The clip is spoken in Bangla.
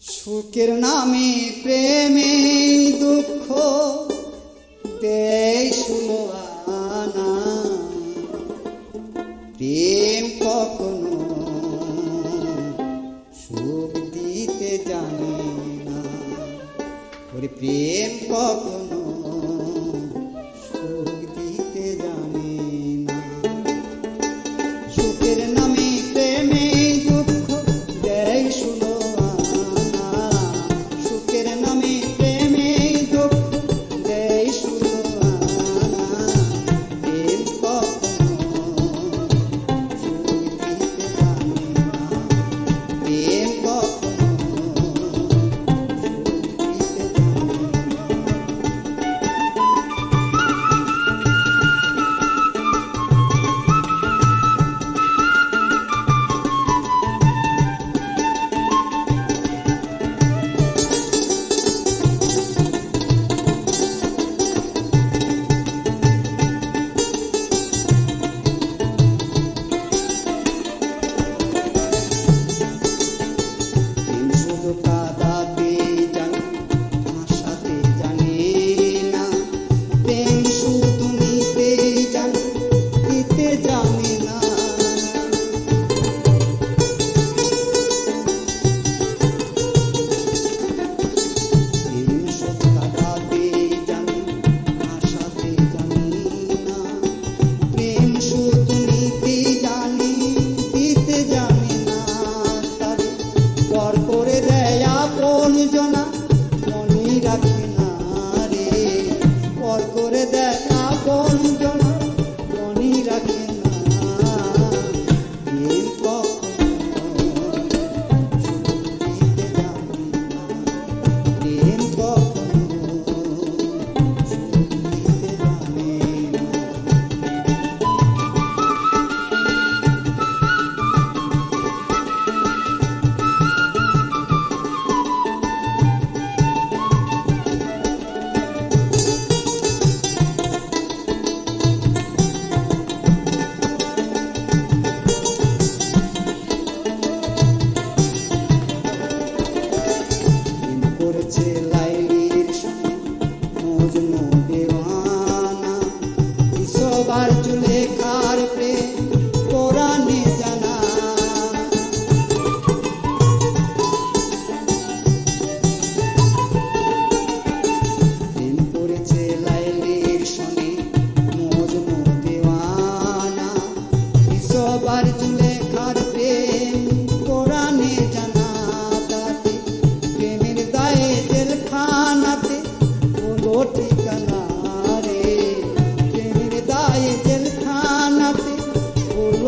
সুখের নামে প্রেমে দুঃখ, দেয় শুনো আনা। প্রেম কখনো সুখ দিতে জানে না। প্রেম কখনো মজনু দেওয়ানা। সবার চুলে কার প্রেম কোরআনে জানা। প্রেম করেছে লাইলির সনে মজনু দেওয়ানা। সবার চুলে